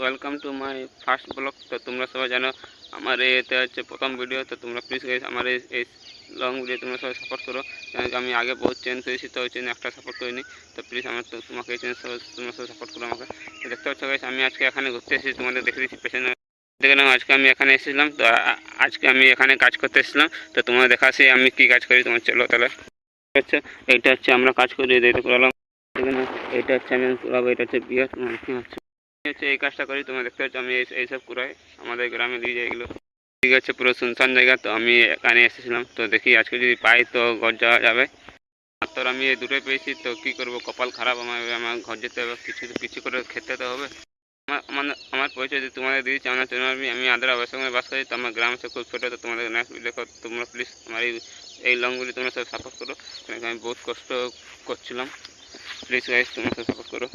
Welcome to my first blog তো তোমরা সবাই জানো, আমার এতে হচ্ছে প্রথম ভিডিও তো তোমরা প্লিজ আমার এই লং ভিডিও তোমরা সবাই সাপোর্ট করো। কারণ আমি আগে বহুত চেঞ্জ হয়েছি তো ওই চেঞ্জ একটা সাপোর্ট করিনি। তো প্লিজ আমার তোমাকে এই চেঞ্জ তোমরা সবাই সাপোর্ট করো আমাকে। দেখতে পাচ্ছ আমি আজকে এখানে ঘুরতে এসেছি, তোমাদের দেখে দিচ্ছি পেছনে। দেখে নাও, আজকে আমি এখানে এসেছিলাম। তো আজকে আমি এখানে কাজ করতে এসেছিলাম। তো তোমার দেখাচ্ছি আমি কি কাজ করি, তোমার চলো তাহলে। হচ্ছে, এইটা হচ্ছে আমরা কাজ করি এইটা করালাম দেখে এটা হচ্ছে আমি করাবো এটা হচ্ছে বিয়ে হচ্ছে? হচ্ছে এই কাজটা করি, তোমরা দেখতে পাচ্ছ আমি এই- এইসব কুড়াই আমাদের গ্রামে দিয়ে যাই ঠিক আছে, পুরো শুনশান জায়গা, তো আমি এখানে এসেছিলাম। তো দেখি আজকে যদি পাই তো ঘর যাওয়া যাবে। তোর আমি এই দুটোই পেয়েছি, তো কি করব? কপাল খারাপ, আমার আমার ঘর যেতে হবে, কিছু কিছু করে খেতে তো হবে। আমার আমার আমার পরিচয় যদি তোমাদের দিয়েছি আমার জন্য আমি আমি আদ্রা আবাসনে বাস করি, তো আমার গ্রাম হচ্ছে খুব ছোটো, তো তোমাদের নেক্সট দেখো, তোমরা প্লিজ আমার এই এই লংগুলি তোমরা সব সাপোর্ট করো। আমি বহুত কষ্ট করছিলাম। প্লিজ গাইজ তোমরা সব সাপোর্ট করো।